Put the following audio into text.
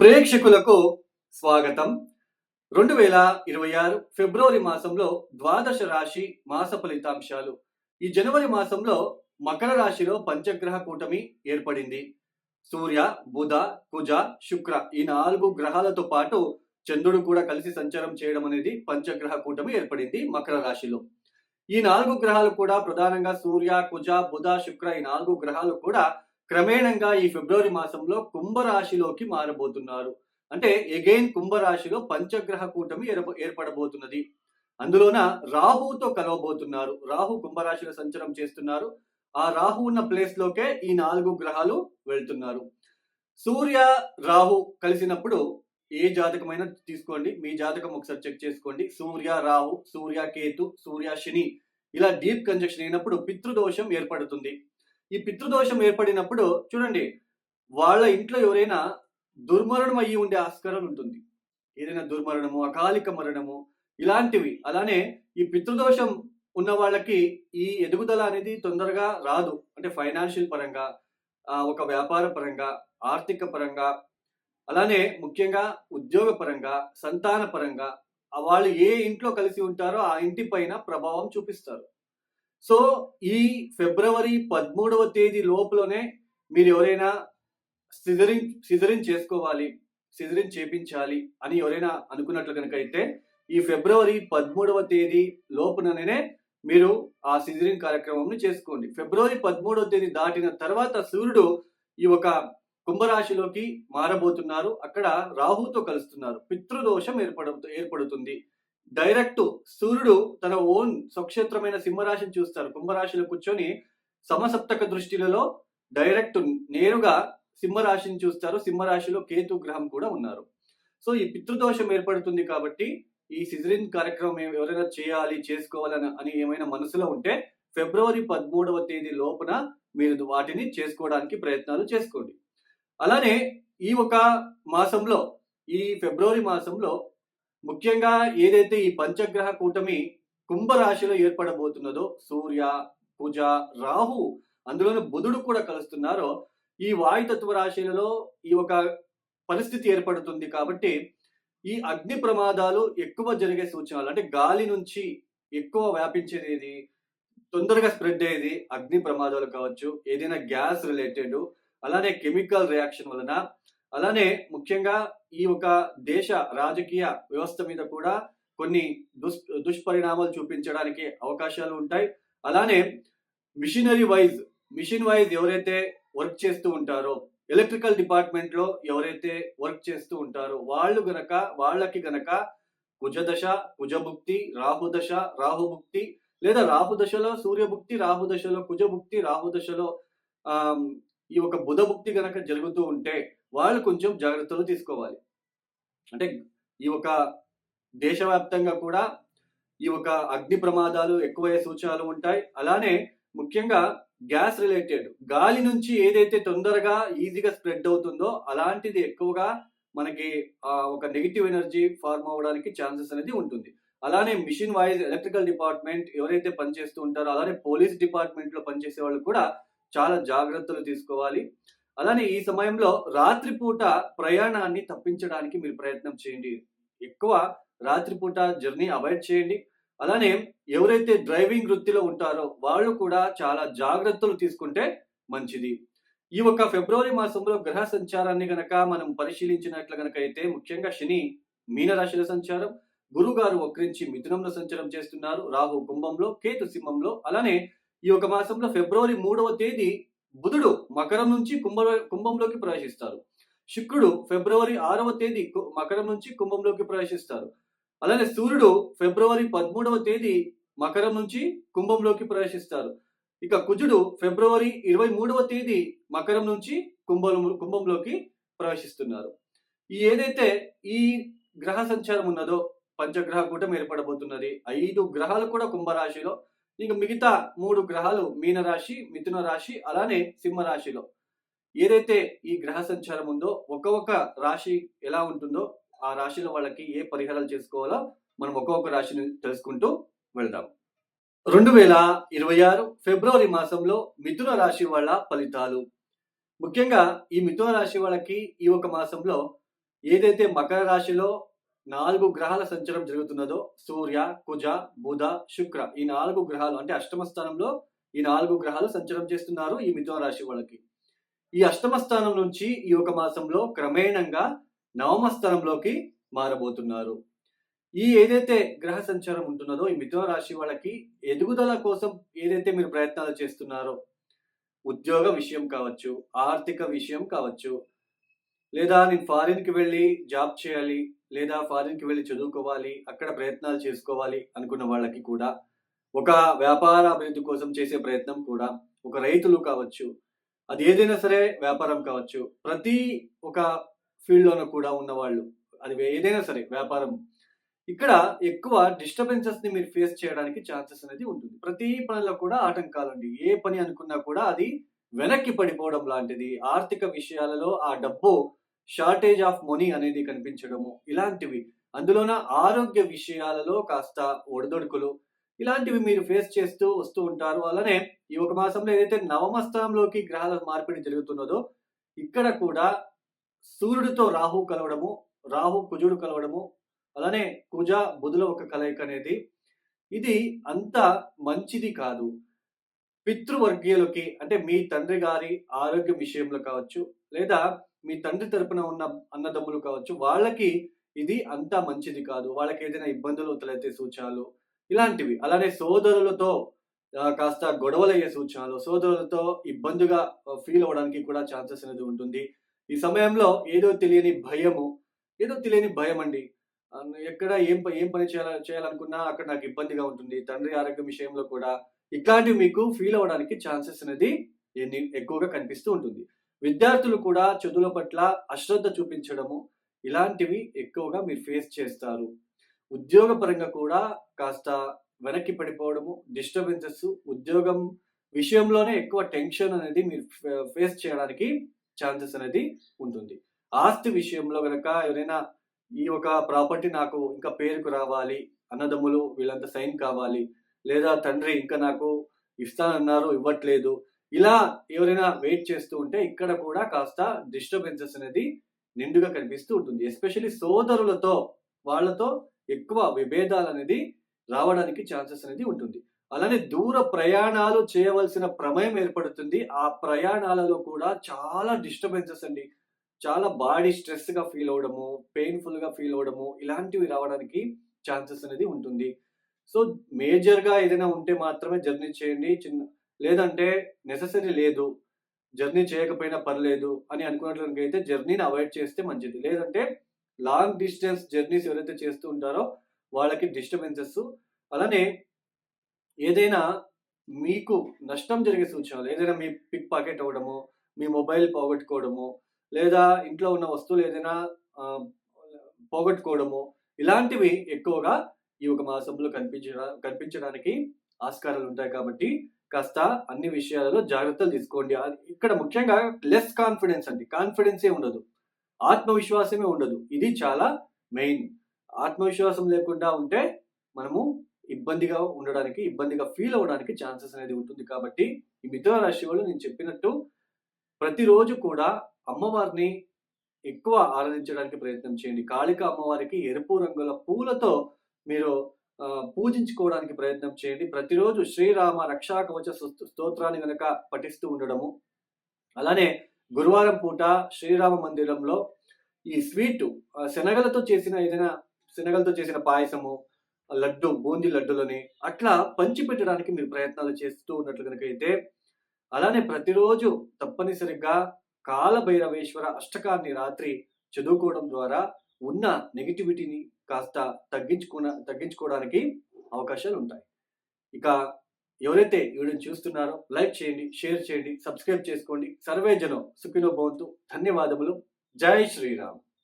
ప్రేక్షకులకు స్వాగతం. రెండు వేల ఇరవై ఆరు ఫిబ్రవరి మాసంలో ద్వాదశ రాశి మాస ఫలితాంశాలు. ఈ జనవరి మాసంలో మకర రాశిలో పంచగ్రహ కూటమి ఏర్పడింది. సూర్య బుధ కుజ శుక్ర ఈ నాలుగు గ్రహాలతో పాటు చంద్రుడు కూడా కలిసి సంచారం చేయడం అనేది పంచగ్రహ కూటమి ఏర్పడింది మకర రాశిలో. ఈ నాలుగు గ్రహాలు కూడా ప్రధానంగా సూర్య కుజ బుధ శుక్ర ఈ నాలుగు గ్రహాలు కూడా క్రమేణంగా ఈ ఫిబ్రవరి మాసంలో కుంభరాశిలోకి మారబోతున్నారు. అంటే ఎగైన్ కుంభరాశిలో పంచగ్రహ కూటమి ఏర్ప- ఏర్పడబోతున్నది. అందులోన రాహుతో కలవబోతున్నారు. రాహు కుంభరాశిలో సంచారం చేస్తున్నారు. ఆ రాహు ఉన్న ప్లేస్ లోకే ఈ నాలుగు గ్రహాలు వెళ్తున్నారు. సూర్య రాహు కలిసినప్పుడు ఏ జాతకమైనా తీసుకోండి. మీ జాతకం ఒకసారి చెక్ చేసుకోండి. సూర్య రాహు సూర్య కేతు సూర్య శని ఇలా డీప్ కంజక్షన్ అయినప్పుడు పితృదోషం ఏర్పడుతుంది. ఈ పితృదోషం ఏర్పడినప్పుడు చూడండి వాళ్ళ ఇంట్లో ఎవరైనా దుర్మరణం అయ్యి ఉండే ఆస్కారం ఉంటుంది. ఏదైనా దుర్మరణము అకాలిక మరణము ఇలాంటివి. అలానే ఈ పితృదోషం ఉన్న వాళ్ళకి ఈ ఎదుగుదల అనేది తొందరగా రాదు. అంటే ఫైనాన్షియల్ పరంగా ఒక వ్యాపార పరంగా ఆర్థిక పరంగా అలానే ముఖ్యంగా ఉద్యోగ పరంగా సంతాన పరంగా వాళ్ళు ఏ ఇంట్లో కలిసి ఉంటారో ఆ ఇంటి పైన ప్రభావం చూపిస్తారు. సో ఈ ఫిబ్రవరి పదమూడవ తేదీ లోపలనే మీరు ఎవరైనా సిజరింగ్ సిజరింగ్ చేసుకోవాలి సిజరింగ్ చేపించాలి అని ఎవరైనా అనుకున్నట్లు కనుక అయితే ఈ ఫిబ్రవరి పదమూడవ తేదీ లోపుననే మీరు ఆ సిజరింగ్ కార్యక్రమం చేసుకోండి. ఫిబ్రవరి పదమూడవ తేదీ దాటిన తర్వాత సూర్యుడు ఈ ఒక కుంభరాశిలోకి మారబోతున్నారు. అక్కడ రాహుతో కలుస్తున్నారు. పితృదోషం ఏర్పడ ఏర్పడుతుంది. డైరెక్ట్ సూర్యుడు తన ఓన్ స్వక్షేత్రమైన సింహరాశిని చూస్తారు కుంభరాశిలో కూర్చొని సమసప్తక దృష్టిలలో డైరెక్ట్ నేరుగా సింహరాశిని చూస్తారు. సింహరాశిలో కేతు గ్రహం కూడా ఉన్నారు. సో ఈ పితృదోషం ఏర్పడుతుంది కాబట్టి ఈ సిజరిన్ కార్యక్రమం ఎవరైనా చేయాలి చేసుకోవాలని అని ఏమైనా మనసులో ఉంటే ఫిబ్రవరి పదమూడవ తేదీ లోపున మీరు వాటిని చేసుకోవడానికి ప్రయత్నాలు చేసుకోండి. అలానే ఈ ఒక మాసంలో ఈ ఫిబ్రవరి మాసంలో ముఖ్యంగా ఏదైతే ఈ పంచగ్రహ కూటమి కుంభరాశిలో ఏర్పడబోతున్నదో సూర్య కుజ రాహు అందులోనే బుధుడు కూడా కలుస్తున్నారో ఈ వాయుతత్వ రాశిలలో ఈ ఒక పరిస్థితి ఏర్పడుతుంది కాబట్టి ఈ అగ్ని ప్రమాదాలు ఎక్కువ జరిగే సూచనలు అంటే గాలి నుంచి ఎక్కువ వ్యాపించేది తొందరగా స్ప్రెడ్ అయ్యేది అగ్ని ప్రమాదాలు కావచ్చు ఏదైనా గ్యాస్ రిలేటెడ్ అలానే కెమికల్ రియాక్షన్ వలన అలానే ముఖ్యంగా ఈ ఒక దేశ రాజకీయ వ్యవస్థ మీద కూడా కొన్ని దుష్ దుష్పరిణామాలు చూపించడానికి అవకాశాలు ఉంటాయి. అలానే మిషనరీ వైజ్ మిషన్ వైజ్ ఎవరైతే వర్క్ చేస్తూ ఉంటారో ఎలక్ట్రికల్ డిపార్ట్మెంట్లో ఎవరైతే వర్క్ చేస్తూ ఉంటారో వాళ్ళు గనక వాళ్ళకి గనక కుజదశ కుజభుక్తి రాహుదశ రాహుభుక్తి లేదా రాహుదశలో సూర్యభుక్తి రాహుదశలో కుజభుక్తి రాహుదశలో ఆమ్, ఈ ఒక బుధభుక్తి గనక జరుగుతూ ఉంటే వాళ్ళు కొంచెం జాగ్రత్తలు తీసుకోవాలి. అంటే ఈ ఒక దేశవ్యాప్తంగా కూడా ఈ ఒక అగ్ని ప్రమాదాలు ఎక్కువయ్యే సూచనలు ఉంటాయి. అలానే ముఖ్యంగా గ్యాస్ రిలేటెడ్ గాలి నుంచి ఏదైతే తొందరగా ఈజీగా స్ప్రెడ్ అవుతుందో అలాంటిది ఎక్కువగా మనకి ఒక నెగిటివ్ ఎనర్జీ ఫార్మ్ అవ్వడానికి ఛాన్సెస్ అనేది ఉంటుంది. అలానే మిషన్ వైజ్ ఎలక్ట్రికల్ డిపార్ట్మెంట్ ఎవరైతే పనిచేస్తూ ఉంటారో అలానే పోలీస్ డిపార్ట్మెంట్లో పనిచేసే వాళ్ళు కూడా చాలా జాగ్రత్తలు తీసుకోవాలి. అలానే ఈ సమయంలో రాత్రిపూట ప్రయాణాన్ని తప్పించడానికి మీరు ప్రయత్నం చేయండి. ఎక్కువ రాత్రిపూట జర్నీ అవాయిడ్ చేయండి. అలానే ఎవరైతే డ్రైవింగ్ వృత్తిలో ఉంటారో వాళ్ళు కూడా చాలా జాగ్రత్తలు తీసుకుంటే మంచిది. ఈ ఒక ఫిబ్రవరి మాసంలో గ్రహ సంచారాన్ని గనక మనం పరిశీలించినట్లు గనక అయితే ముఖ్యంగా శని మీనరాశిలో సంచారం గురువు గారు వక్రించి మిథునంలో సంచారం చేస్తున్నారు రాహు కుంభంలో కేతు సింహంలో. అలానే ఈ ఒక మాసంలో ఫిబ్రవరి మూడవ తేదీ బుధుడు మకరం నుంచి కుంభ కుంభంలోకి ప్రవేశిస్తారు. శుక్రుడు ఫిబ్రవరి ఆరవ తేదీ కు- మకరం నుంచి కుంభంలోకి ప్రవేశిస్తారు. అలానే సూర్యుడు ఫిబ్రవరి పదమూడవ తేదీ మకరం నుంచి కుంభంలోకి ప్రవేశిస్తారు. ఇక కుజుడు ఫిబ్రవరి ఇరవై మూడవ తేదీ మకరం నుంచి కుంభం కుంభంలోకి ప్రవేశిస్తున్నారు. ఈ ఏదైతే ఈ గ్రహ సంచారం ఉన్నదో పంచగ్రహ కూటమి ఏర్పడబోతున్నది ఐదు గ్రహాలు కూడా కుంభరాశిలో ఇక మిగతా మూడు గ్రహాలు మీనరాశి మిథున రాశి అలానే సింహ రాశిలో ఏదైతే ఈ గ్రహ సంచారం ఉందో ఒక్కొక్క రాశి ఎలా ఉంటుందో ఆ రాశిలో వాళ్ళకి ఏ పరిహారాలు చేసుకోవాలో మనం ఒక్కొక్క రాశిని తెలుసుకుంటూ వెళ్దాం. రెండు వేల ఇరవై ఆరు ఫిబ్రవరి మాసంలో మిథున రాశి వాళ్ళ ఫలితాలు. ముఖ్యంగా ఈ మిథున రాశి వాళ్ళకి ఈ ఒక మాసంలో ఏదైతే మకర రాశిలో నాలుగు గ్రహాల సంచారం జరుగుతున్నదో సూర్య కుజ బుధ శుక్ర. ఈ నాలుగు గ్రహాలు అంటే అష్టమ స్థానంలో ఈ నాలుగు గ్రహాలు సంచారం చేస్తున్నారు ఈ మిథున రాశి వాళ్ళకి. ఈ అష్టమ స్థానం నుంచి ఈ ఒక మాసంలో క్రమేణంగా నవమ స్థానంలోకి మారబోతున్నారు. ఈ ఏదైతే గ్రహ సంచారం ఉంటున్నదో ఈ మిథున రాశి వాళ్ళకి ఎదుగుదల కోసం ఏదైతే మీరు ప్రయత్నాలు చేస్తున్నారో ఉద్యోగ విషయం కావచ్చు ఆర్థిక విషయం కావచ్చు లేదా నేను ఫారిన్కి వెళ్ళి జాబ్ చేయాలి లేదా ఫారిన్కి వెళ్ళి చదువుకోవాలి అక్కడ ప్రయత్నాలు చేసుకోవాలి అనుకున్న వాళ్ళకి కూడా ఒక వ్యాపార అభివృద్ధి కోసం చేసే ప్రయత్నం కూడా ఒక రైతులు కావచ్చు అది ఏదైనా సరే వ్యాపారం కావచ్చు ప్రతి ఒక ఫీల్డ్లోనూ కూడా ఉన్నవాళ్ళు అది ఏదైనా సరే వ్యాపారం. ఇక్కడ ఎక్కువ డిస్టర్బెన్సెస్ని మీరు ఫేస్ చేయడానికి ఛాన్సెస్ అనేది ఉంటుంది. ప్రతి పనిలో కూడా ఆటంకాలు అండి ఏ పని అనుకున్నా కూడా అది వెనక్కి పడిపోవడం లాంటిది. ఆర్థిక విషయాలలో ఆ డబ్బు షార్టేజ్ ఆఫ్ మనీ అనేది కనిపించడము ఇలాంటివి. అందులోన ఆరోగ్య విషయాలలో కాస్త ఒడిదొడుకులు ఇలాంటివి మీరు ఫేస్ చేస్తూ వస్తూ ఉంటారు. అలానే ఈ ఒక మాసంలో ఏదైతే నవమ స్థానంలోకి గ్రహాల మార్పిడి జరుగుతున్నదో ఇక్కడ కూడా సూర్యుడితో రాహు కలవడము రాహు కుజుడు కలవడము అలానే కుజ బుధుల ఒక కలయిక అనేది. ఇది అంత మంచిది కాదు. పితృవర్గీయులకి అంటే మీ తండ్రి గారి ఆరోగ్య విషయంలో కావచ్చు లేదా మీ తండ్రి తరపున ఉన్న అన్నదమ్ములు కావచ్చు వాళ్ళకి ఇది అంత మంచిది కాదు. వాళ్ళకి ఏదైనా ఇబ్బందులు తలెత్తే సూచనలు ఇలాంటివి. అలానే సోదరులతో కాస్త గొడవలయ్యే సూచనలు సోదరులతో ఇబ్బందిగా ఫీల్ అవ్వడానికి కూడా ఛాన్సెస్ అనేది ఉంటుంది. ఈ సమయంలో ఏదో తెలియని భయము ఏదో తెలియని భయం అండి. ఎక్కడ ఏం ఏం పని చేయాల చేయాలనుకున్నా అక్కడ నాకు ఇబ్బందిగా ఉంటుంది. తండ్రి ఆరోగ్యం విషయంలో కూడా ఇట్లాంటివి మీకు ఫీల్ అవ్వడానికి ఛాన్సెస్ అనేది ఎక్కువగా కనిపిస్తూ ఉంటుంది. విద్యార్థులు కూడా చదువుల పట్ల అశ్రద్ధ చూపించడము ఇలాంటివి ఎక్కువగా మీరు ఫేస్ చేస్తారు. ఉద్యోగ పరంగా కూడా కాస్త వెనక్కి పడిపోవడము డిస్టర్బెన్సెస్ ఉద్యోగం విషయంలోనే ఎక్కువ టెన్షన్ అనేది మీరు ఫేస్ చేయడానికి ఛాన్సెస్ అనేది ఉంటుంది. ఆస్తి విషయంలో కనుక ఎవరైనా ఈ ఒక ప్రాపర్టీ నాకు ఇంకా పేరుకు రావాలి అన్నదమ్ములు వీళ్ళంతా సైన్ కావాలి లేదా తండ్రి ఇంకా నాకు ఇస్తానన్నారు ఇవ్వట్లేదు ఇలా ఎవరైనా వెయిట్ చేస్తూ ఉంటే ఇక్కడ కూడా కాస్త డిస్టర్బెన్సెస్ అనేది నిండుగా కనిపిస్తూ ఉంటుంది. ఎస్పెషల్లీ సోదరులతో వాళ్ళతో ఎక్కువ విభేదాలు అనేది రావడానికి ఛాన్సెస్ అనేది ఉంటుంది. అలానే దూర ప్రయాణాలు చేయవలసిన ప్రమేయం ఏర్పడుతుంది. ఆ ప్రయాణాలలో కూడా చాలా డిస్టర్బెన్సెస్ అండి. చాలా బాడీ స్ట్రెస్గా ఫీల్ అవడము పెయిన్ఫుల్గా ఫీల్ అవడము ఇలాంటివి రావడానికి ఛాన్సెస్ అనేది ఉంటుంది. సో మేజర్గా ఏదైనా ఉంటే మాత్రమే జర్నీ చేయండి. చిన్న లేదంటే నెససరీ లేదు జర్నీ చేయకపోయినా పర్లేదు అని అనుకున్నట్లయితే జర్నీని అవాయిడ్ చేస్తే మంచిది. లేదంటే లాంగ్ డిస్టెన్స్ జర్నీస్ ఎవరైతే చేస్తూ ఉంటారో వాళ్ళకి డిస్టర్బెన్సెస్ అలానే ఏదైనా మీకు నష్టం జరిగే సూచనలు ఏదైనా మీ పిక్ పాకెట్ అవ్వడము మీ మొబైల్ పోగొట్టుకోవడము లేదా ఇంట్లో ఉన్న వస్తువులు ఏదైనా పోగొట్టుకోవడము ఇలాంటివి ఎక్కువగా ఈ ఒక మాసంలో కనిపించ కనిపించడానికి ఆస్కారాలు ఉంటాయి కాబట్టి కాస్త అన్ని విషయాలలో జాగ్రత్తలు తీసుకోండి. ఇక్కడ ముఖ్యంగా లెస్ కాన్ఫిడెన్స్ అండి. కాన్ఫిడెన్సే ఉండదు. ఆత్మవిశ్వాసమే ఉండదు. ఇది చాలా మెయిన్. ఆత్మవిశ్వాసం లేకుండా ఉంటే మనము ఇబ్బందిగా ఉండడానికి ఇబ్బందిగా ఫీల్ అవ్వడానికి ఛాన్సెస్ అనేది ఉంటుంది కాబట్టి ఈ మిథున రాశి వాళ్ళు నేను చెప్పినట్టు ప్రతిరోజు కూడా అమ్మవారిని ఎక్కువ ఆరాధించడానికి ప్రయత్నం చేయండి. కాళిక అమ్మవారికి ఎరుపు రంగుల పూలతో మీరు పూజించుకోవడానికి ప్రయత్నం చేయండి. ప్రతిరోజు శ్రీరామ రక్షా కవచ స్తోత్రాన్ని కనుక పఠిస్తూ ఉండడము. అలానే గురువారం పూట శ్రీరామ మందిరంలో ఈ స్వీట్ శనగలతో చేసిన ఏదైనా శనగలతో చేసిన పాయసము లడ్డు బూందీ లడ్డులని అట్లా పంచి పెట్టడానికి మీరు ప్రయత్నాలు చేస్తూ ఉన్నట్లు కనుక అయితే అలానే ప్రతిరోజు తప్పనిసరిగా కాలభైరవేశ్వర అష్టకాన్ని రాత్రి చదువుకోవడం ద్వారా ఉన్న నెగిటివిటీని కాస్త తగ్గించుకున్న తగ్గించుకోవడానికి అవకాశాలు ఉంటాయి ఇక ఎవరైతే వీడియోని చూస్తున్నారో లైక్ చేయండి షేర్ చేయండి సబ్స్క్రైబ్ చేసుకోండి. సర్వే జనం సుఖినో భవంతు. ధన్యవాదములు. జై శ్రీరామ్.